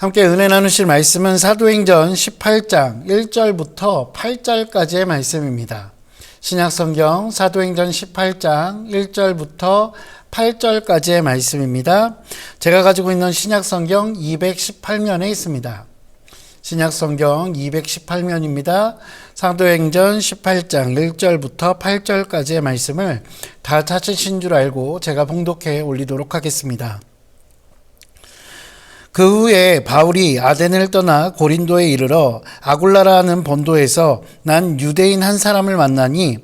함께 은혜 나누실 말씀은 사도행전 18장 1절부터 8절까지의 말씀입니다. 신약 성경 사도행전 18장 1절부터 8절까지의 말씀입니다. 제가 가지고 있는 신약 성경 218면에 있습니다. 신약 성경 218면입니다. 사도행전 18장 1절부터 8절까지의 말씀을 다 찾으신 줄 알고 제가 봉독해 올리도록 하겠습니다. 그 후에 바울이 아덴을 떠나 고린도에 이르러 아굴라라는 본도에서 난 유대인 한 사람을 만나니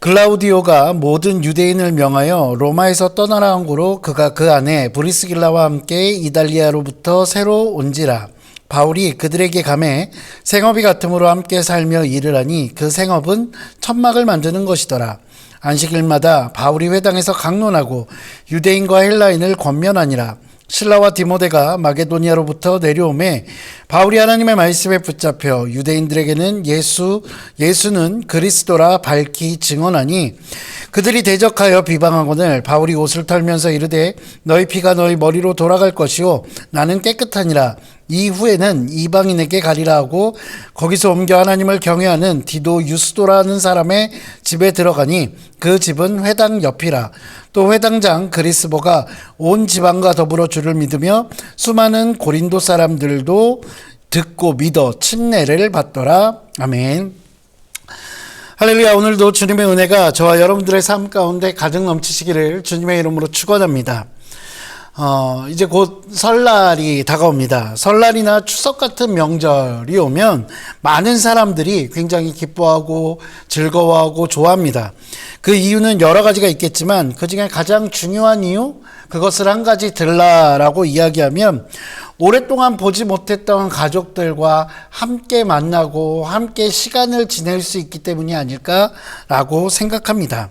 글라우디오가 모든 유대인을 명하여 로마에서 떠나라 한 고로 그가 그 안에 브리스길라와 함께 이달리아로부터 새로 온지라 바울이 그들에게 감해 생업이 같음으로 함께 살며 일을 하니 그 생업은 천막을 만드는 것이더라. 안식일마다 바울이 회당에서 강론하고 유대인과 헬라인을 권면하니라. 신라와 디모데가 마게도니아로부터 내려오매 바울이 하나님의 말씀에 붙잡혀 유대인들에게는 예수 예수는 그리스도라 밝히 증언하니 그들이 대적하여 비방하거늘 바울이 옷을 털면서 이르되 너희 피가 너희 머리로 돌아갈 것이요 나는 깨끗하니라 이후에는 이방인에게 가리라 하고 거기서 옮겨 하나님을 경외하는 디도 유스도라는 사람의 집에 들어가니 그 집은 회당 옆이라 또 회당장 그리스보가 온 지방과 더불어 주를 믿으며 수많은 고린도 사람들도 듣고 믿어 침례를 받더라 아멘. 할렐루야 오늘도 주님의 은혜가 저와 여러분들의 삶 가운데 가득 넘치시기를 주님의 이름으로 축원합니다. 어, 이제 곧 설날이 다가옵니다. 설날이나 추석 같은 명절이 오면 많은 사람들이 굉장히 기뻐하고 즐거워하고 좋아합니다. 그 이유는 여러 가지가 있겠지만 그 중에 가장 중요한 이유, 그것을 한 가지 들라라고 이야기하면 오랫동안 보지 못했던 가족들과 함께 만나고 함께 시간을 지낼 수 있기 때문이 아닐까라고 생각합니다.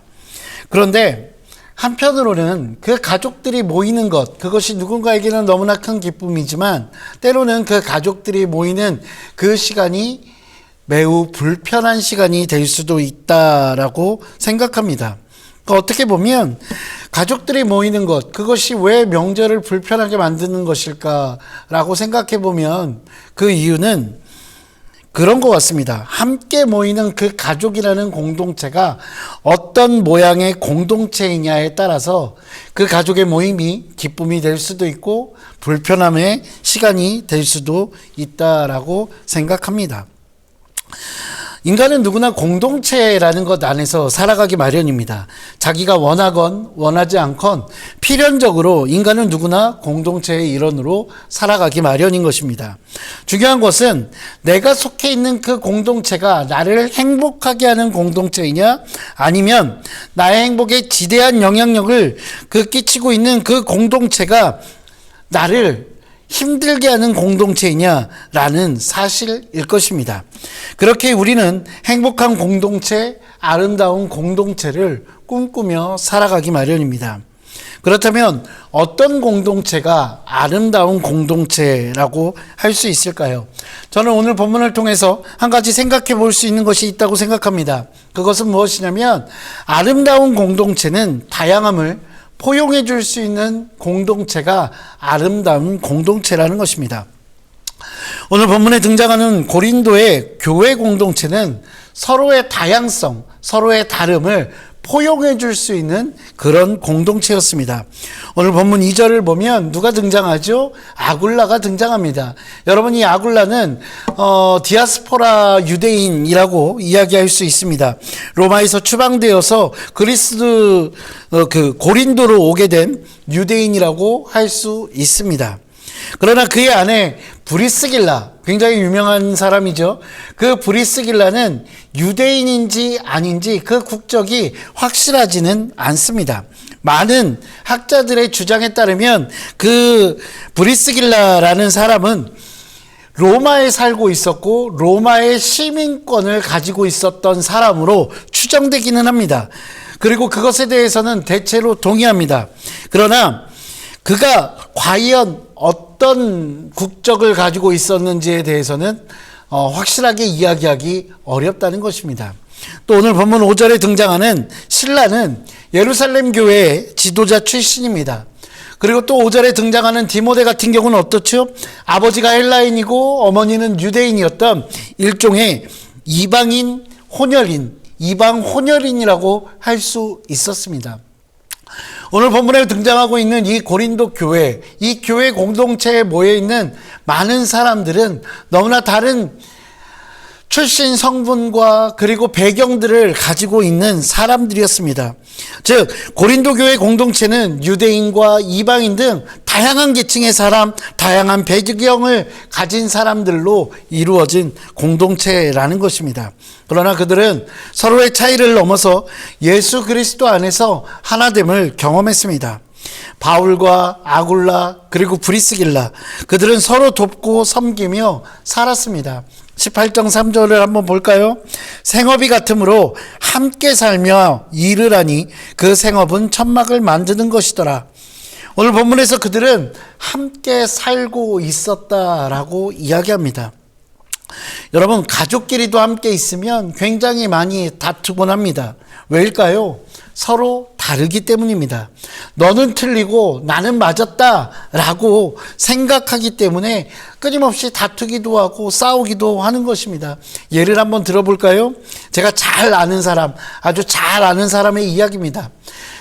그런데 한편으로는 그 가족들이 모이는 것, 그것이 누군가에게는 너무나 큰 기쁨이지만 때로는 그 가족들이 모이는 그 시간이 매우 불편한 시간이 될 수도 있다라고 생각합니다. 그러니까 어떻게 보면 가족들이 모이는 것, 그것이 왜 명절을 불편하게 만드는 것일까라고 생각해 보면 그 이유는 그런 것 같습니다. 함께 모이는 그 가족이라는 공동체가 어떤 모양의 공동체이냐에 따라서 그 가족의 모임이 기쁨이 될 수도 있고 불편함의 시간이 될 수도 있다라고 생각합니다. 인간은 누구나 공동체라는 것 안에서 살아가기 마련입니다. 자기가 원하건 원하지 않건 필연적으로 인간은 누구나 공동체의 일원으로 살아가기 마련인 것입니다. 중요한 것은 내가 속해 있는 그 공동체가 나를 행복하게 하는 공동체이냐 아니면 나의 행복에 지대한 영향력을 그 끼치고 있는 그 공동체가 나를 힘들게 하는 공동체이냐라는 사실일 것입니다. 그렇게 우리는 행복한 공동체, 아름다운 공동체를 꿈꾸며 살아가기 마련입니다. 그렇다면 어떤 공동체가 아름다운 공동체라고 할 수 있을까요? 저는 오늘 본문을 통해서 한 가지 생각해 볼 수 있는 것이 있다고 생각합니다. 그것은 무엇이냐면 아름다운 공동체는 다양함을 포용해 줄 수 있는 공동체가 아름다운 공동체라는 것입니다. 오늘 본문에 등장하는 고린도의 교회 공동체는 서로의 다양성, 서로의 다름을 포용해 줄 수 있는 그런 공동체였습니다. 오늘 본문 2절을 보면 누가 등장하죠? 아굴라가 등장합니다. 여러분 이 아굴라는 어, 디아스포라 유대인이라고 이야기할 수 있습니다. 로마에서 추방되어서 그리스 어, 그 고린도로 오게 된 유대인이라고 할 수 있습니다. 그러나 그의 아내 브리스길라 굉장히 유명한 사람이죠. 그 브리스길라는 유대인인지 아닌지 그 국적이 확실하지는 않습니다. 많은 학자들의 주장에 따르면 그 브리스길라라는 사람은 로마에 살고 있었고 로마의 시민권을 가지고 있었던 사람으로 추정되기는 합니다. 그리고 그것에 대해서는 대체로 동의합니다. 그러나 그가 과연 어떤 국적을 가지고 있었는지에 대해서는 어, 확실하게 이야기하기 어렵다는 것입니다. 또 오늘 본문 5절에 등장하는 신라는 예루살렘 교회의 지도자 출신입니다. 그리고 또 5절에 등장하는 디모데 같은 경우는 어떻죠? 아버지가 헬라인이고 어머니는 유대인이었던 일종의 이방인 혼혈인, 이방 혼혈인이라고 할 수 있었습니다. 오늘 본문에 등장하고 있는 이 고린도 교회, 이 교회 공동체에 모여 있는 많은 사람들은 너무나 다른 출신 성분과 그리고 배경들을 가지고 있는 사람들이었습니다. 즉, 고린도 교회 공동체는 유대인과 이방인 등 다양한 계층의 사람, 다양한 배경을 가진 사람들로 이루어진 공동체라는 것입니다. 그러나 그들은 서로의 차이를 넘어서 예수 그리스도 안에서 하나됨을 경험했습니다. 바울과 아굴라 그리고 브리스길라 그들은 서로 돕고 섬기며 살았습니다. 18장 3절을 한번 볼까요? 생업이 같으므로 함께 살며 일을 하니 그 생업은 천막을 만드는 것이더라. 오늘 본문에서 그들은 함께 살고 있었다라고 이야기합니다. 여러분, 가족끼리도 함께 있으면 굉장히 많이 다투곤 합니다. 왜일까요? 서로 다르기 때문입니다. 너는 틀리고 나는 맞았다 라고 생각하기 때문에 끊임없이 다투기도 하고 싸우기도 하는 것입니다. 예를 한번 들어볼까요? 제가 잘 아는 사람, 아주 잘 아는 사람의 이야기입니다.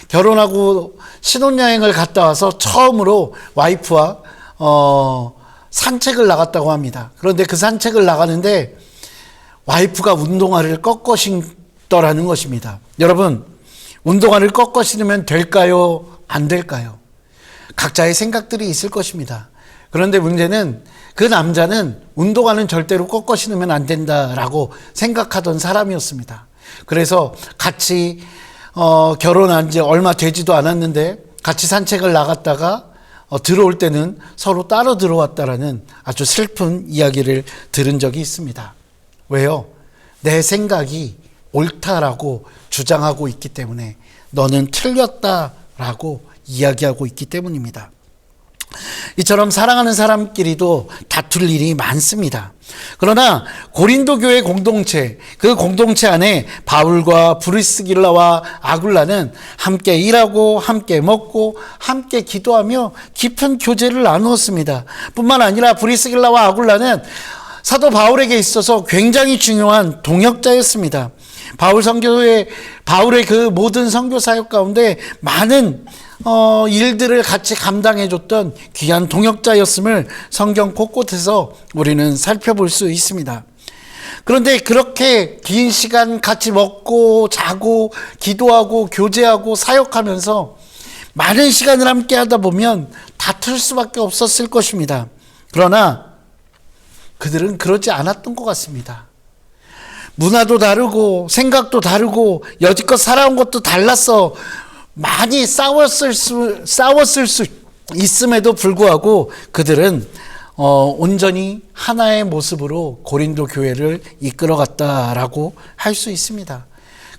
결혼하고 신혼여행을 갔다 와서 처음으로 와이프와, 어, 산책을 나갔다고 합니다. 그런데 그 산책을 나가는데 와이프가 운동화를 꺾어 신더라는 것입니다. 여러분, 운동화를 꺾어 신으면 될까요? 안 될까요? 각자의 생각들이 있을 것입니다. 그런데 문제는 그 남자는 운동화는 절대로 꺾어 신으면 안 된다라고 생각하던 사람이었습니다. 그래서 같이 어, 결혼한 지 얼마 되지도 않았는데 같이 산책을 나갔다가 어, 들어올 때는 서로 따로 들어왔다라는 아주 슬픈 이야기를 들은 적이 있습니다. 왜요? 내 생각이 옳다라고 주장하고 있기 때문에 너는 틀렸다라고 이야기하고 있기 때문입니다. 이처럼 사랑하는 사람끼리도 다툴 일이 많습니다. 그러나 고린도 교회 공동체, 그 공동체 안에 바울과 브리스길라와 아굴라는 함께 일하고 함께 먹고 함께 기도하며 깊은 교제를 나누었습니다. 뿐만 아니라 브리스길라와 아굴라는 사도 바울에게 있어서 굉장히 중요한 동역자였습니다. 바울 선교의 바울의 그 모든 선교 사역 가운데 많은 어, 일들을 같이 감당해 줬던 귀한 동역자였음을 성경 곳곳에서 우리는 살펴볼 수 있습니다. 그런데 그렇게 긴 시간 같이 먹고 자고 기도하고 교제하고 사역하면서 많은 시간을 함께 하다 보면 다툴 수밖에 없었을 것입니다. 그러나 그들은 그러지 않았던 것 같습니다. 문화도 다르고 생각도 다르고 여지껏 살아온 것도 달랐어. 많이 싸웠을 수, 싸웠을 수 있음에도 불구하고 그들은 어, 온전히 하나의 모습으로 고린도 교회를 이끌어갔다라고 할 수 있습니다.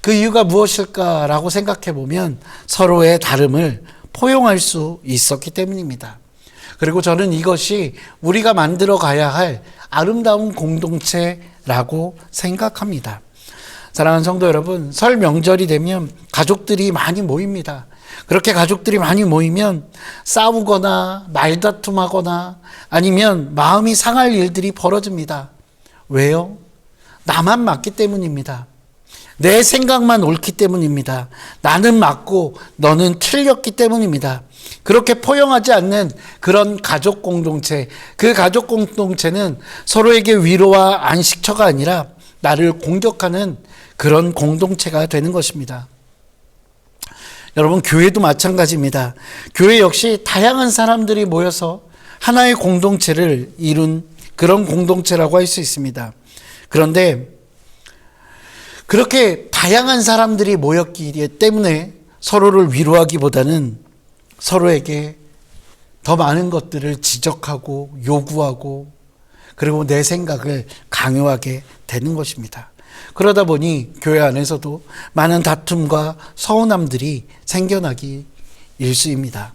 그 이유가 무엇일까라고 생각해 보면 서로의 다름을 포용할 수 있었기 때문입니다. 그리고 저는 이것이 우리가 만들어 가야 할 아름다운 공동체라고 생각합니다. 사랑하는 성도 여러분, 설 명절이 되면 가족들이 많이 모입니다. 그렇게 가족들이 많이 모이면 싸우거나 말다툼하거나 아니면 마음이 상할 일들이 벌어집니다. 왜요? 나만 맞기 때문입니다. 내 생각만 옳기 때문입니다. 나는 맞고 너는 틀렸기 때문입니다. 그렇게 포용하지 않는 그런 가족 공동체, 그 가족 공동체는 서로에게 위로와 안식처가 아니라 나를 공격하는 그런 공동체가 되는 것입니다. 여러분, 교회도 마찬가지입니다. 교회 역시 다양한 사람들이 모여서 하나의 공동체를 이룬 그런 공동체라고 할 수 있습니다. 그런데 그렇게 다양한 사람들이 모였기 때문에 서로를 위로하기보다는 서로에게 더 많은 것들을 지적하고 요구하고 그리고 내 생각을 강요하게 되는 것입니다. 그러다 보니 교회 안에서도 많은 다툼과 서운함들이 생겨나기 일수입니다.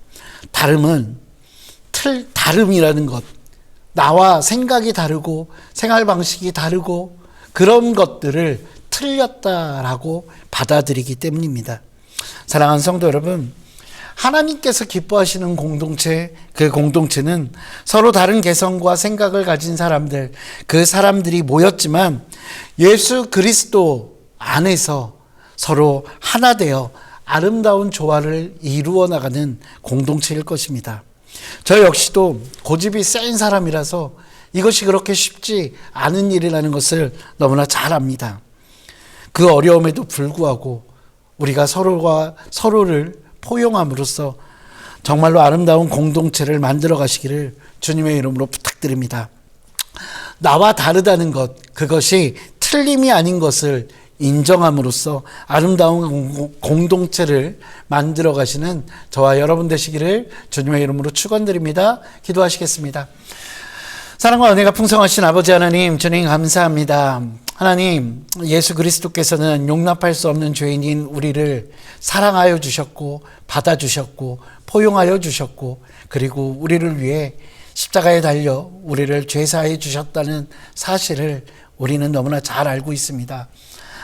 다름은 틀, 다름이라는 것, 나와 생각이 다르고 생활 방식이 다르고 그런 것들을 틀렸다라고 받아들이기 때문입니다. 사랑하는 성도 여러분, 하나님께서 기뻐하시는 공동체, 그 공동체는 서로 다른 개성과 생각을 가진 사람들, 그 사람들이 모였지만 예수 그리스도 안에서 서로 하나 되어 아름다운 조화를 이루어 나가는 공동체일 것입니다. 저 역시도 고집이 센 사람이라서 이것이 그렇게 쉽지 않은 일이라는 것을 너무나 잘 압니다. 그 어려움에도 불구하고 우리가 서로가 서로를 포용함으로써 정말로 아름다운 공동체를 만들어 가시기를 주님의 이름으로 부탁드립니다. 나와 다르다는 것, 그것이 틀림이 아닌 것을 인정함으로써 아름다운 공동체를 만들어 가시는 저와 여러분 되시기를 주님의 이름으로 축원드립니다. 기도하시겠습니다. 사랑과 은혜가 풍성하신 아버지 하나님, 주님 감사합니다. 하나님, 예수 그리스도께서는 용납할 수 없는 죄인인 우리를 사랑하여 주셨고, 받아주셨고, 포용하여 주셨고, 그리고 우리를 위해 십자가에 달려 우리를 죄사해 주셨다는 사실을 우리는 너무나 잘 알고 있습니다.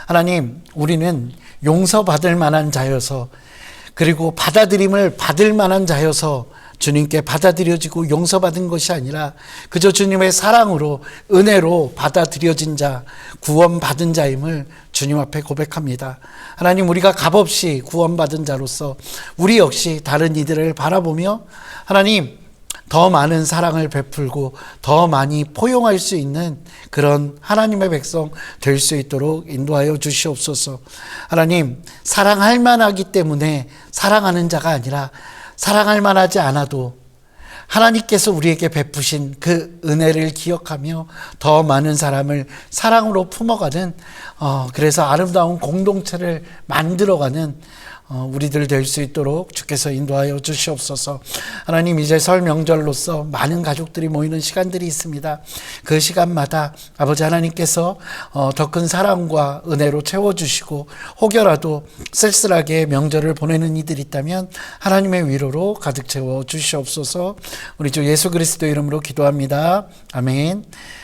하나님, 우리는 용서받을 만한 자여서, 그리고 받아들임을 받을 만한 자여서 주님께 받아들여지고 용서받은 것이 아니라 그저 주님의 사랑으로 은혜로 받아들여진 자, 구원받은 자임을 주님 앞에 고백합니다. 하나님 우리가 값없이 구원받은 자로서 우리 역시 다른 이들을 바라보며 하나님 더 많은 사랑을 베풀고 더 많이 포용할 수 있는 그런 하나님의 백성 될 수 있도록 인도하여 주시옵소서. 하나님, 사랑할 만하기 때문에 사랑하는 자가 아니라 사랑할 만하지 않아도 하나님께서 우리에게 베푸신 그 은혜를 기억하며 더 많은 사람을 사랑으로 품어가는 어, 그래서 아름다운 공동체를 만들어가는 어, 우리들 될 수 있도록 주께서 인도하여 주시옵소서. 하나님 이제 설 명절로서 많은 가족들이 모이는 시간들이 있습니다. 그 시간마다 아버지 하나님께서 어, 더큰 사랑과 은혜로 채워주시고 혹여라도 쓸쓸하게 명절을 보내는 이들이 있다면 하나님의 위로로 가득 채워 주시옵소서. 우리 주 예수 그리스도 이름으로 기도합니다. 아멘.